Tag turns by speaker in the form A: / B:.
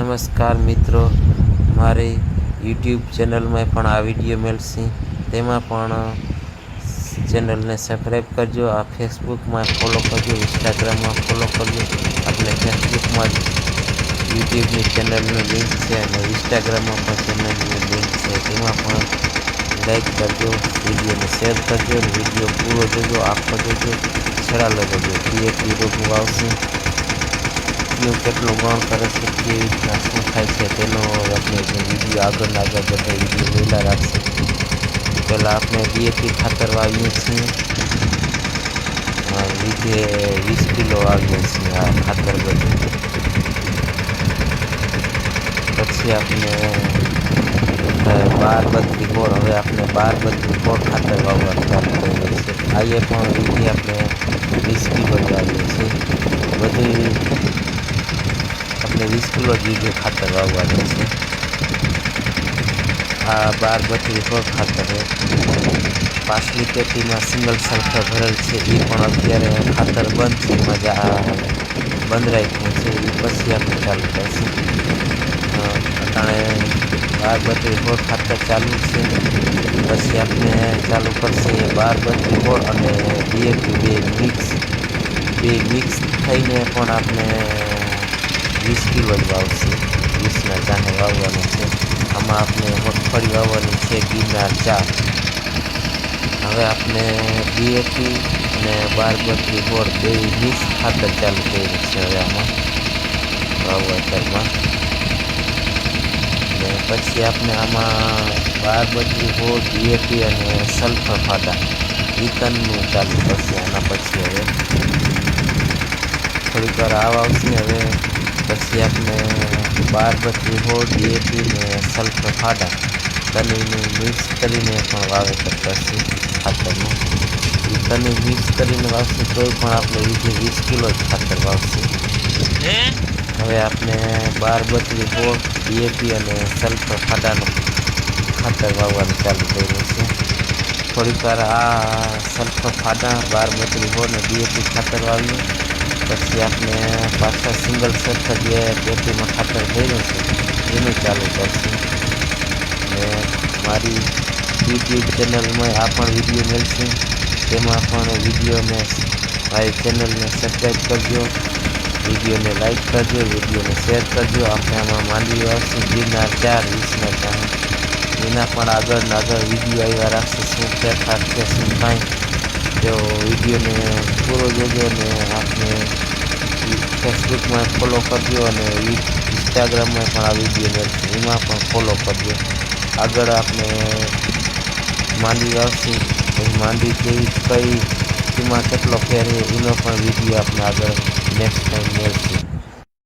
A: નમસ્કાર મિત્રો. મારી યુટ્યુબ ચેનલમાં પણ આ વીડિયો મળશે. તેમાં પણ ચેનલને સબસ્ક્રાઈબ કરજો, આ ફેસબુકમાં ફોલો કરજો, ઇન્સ્ટાગ્રામમાં ફોલો કરજો. આપણે ફેસબુકમાં યુટ્યુબની ચેનલનું લિંક છે અને ઇન્સ્ટાગ્રામમાં પણ ચેનલની લિંક છે. તેમાં પણ લાઈક કરજો, વિડીયોને શેર કરજો વીડિયો પૂરો જોજો, આખો જોજો છેડા લગાવજો. ક્રિએટિવ રોગનું આવશે. કયું કેટલું ગણ કરે છે કેવી રીતના શું થાય છે તેનો આપણે જે વીડિયો આગળ ને આગળ બધા વીડિયો વહેલા રાખશે પહેલાં આપણે ડીએપી ખાતર વાવીએ છીએ અ, વીઘે વીસ કિલો વાવીએ છીએ આ ખાતર બધું પછી આપણે અ, બાર બત્રી ગોળ હવે આપણે બાર બત્રી ગોળ ખાતર વાવવાનું ચાલુ કરીએ છીએ આ એ પણ વીઘે આપણે વીસ કિલો જ વાવીએ છીએ બધી આપણે વીસ કિલો જે ખાતર વાવવાનું છે, આ બાર બત્રીસ ગોળ ખાતર પાછલી પેટીમાં સિંગલ સલ્ફર ભરેલ છે એ પણ અત્યારે ખાતર બંધ છે, એમાં જ આ બંધ રાખ્યું છે એ પછી આપણે ચાલુ કરશું. અટાણે બાર બત્રી ખાતર ચાલુ છે, પછી આપણે ચાલુ કરશે બાર બત્રી અને ડીએપી બે મિક્સ બે મિક્સ થઈને પણ આપણે વીસ કિલો જ વાવશે વીસના ચાને વાવવાનું છે. આમાં આપણે મગફળી વાવવાની છે ગિરનાર ચાર. હવે આપણે ડીએપી અને બાર બત્રી ગોળ બે મિક્સ ખાતર ચાલુ કર્યું છે હવે આમાં વાવતરમાં પછી આપણે આમાં બાર બત્રી ગોળ ડીએપી અને સલ્ફર ફાટા ઈતનનું ચાલુ કરશે આના પછી હવે. થોડીક વાર આવ આવશે, હવે પછી આપણે બાર બત્રી હોળ ડીએપી ને સલ્ફર ફાડા બંનેનું મિક્સ કરીને પણ વાવેતર કરશું ખાતરનું એ તને મિક્સ કરીને વાવશે તોય પણ આપણે વીઘે વીસ કિલો જ ખાતર વાવશે હવે આપણે બાર બત્રી હોળ ડીએપી અને સલ્ફર ફાડાનું ખાતર વાવવાનું ચાલુ કર્યું છે થોડીક વાર આ સલ્ફર ફાડા બાર બત્રી હોળ ને ડીએપી ખાતર વાવીએ પછી આપણે પાછા સિંગલ સલ્ફર જે પેટીમાં ખાતર ભર્યું છે. એનું ચાલુ કરશું. અને મારી યુટ્યુબ ચેનલમાં આ પણ વીડિયો મળશે. તેમાં પણ વિડીયોને મારી ચેનલને સબસ્ક્રાઈબ કરજો. વિડીયોને લાઈક કરજો વિડીયોને શેર કરજો. આપણે આમાં માંડવી આવશું. ગિરનાર ચાર વીસના ચાર એના પણ આગળ ને આગળ વીડિયો આવ્યા રાખશે. શું ફેરફાર છે શું કાંઈ. તો વિડીયોને પૂરો જોજો અને આપણે ફેસબુકમાં ફોલો કરજો અને ઇન્સ્ટાગ્રામમાં પણ આ વીડિયો એમાં પણ ફોલો કરજો. આગળ આપણે માંડવી આવશે. માંડવી કેવી કઈ એમાં કેટલો ફેર એનો પણ વીડિયો આપણે આગળ નેક્સ્ટ ટાઈમ મળશે.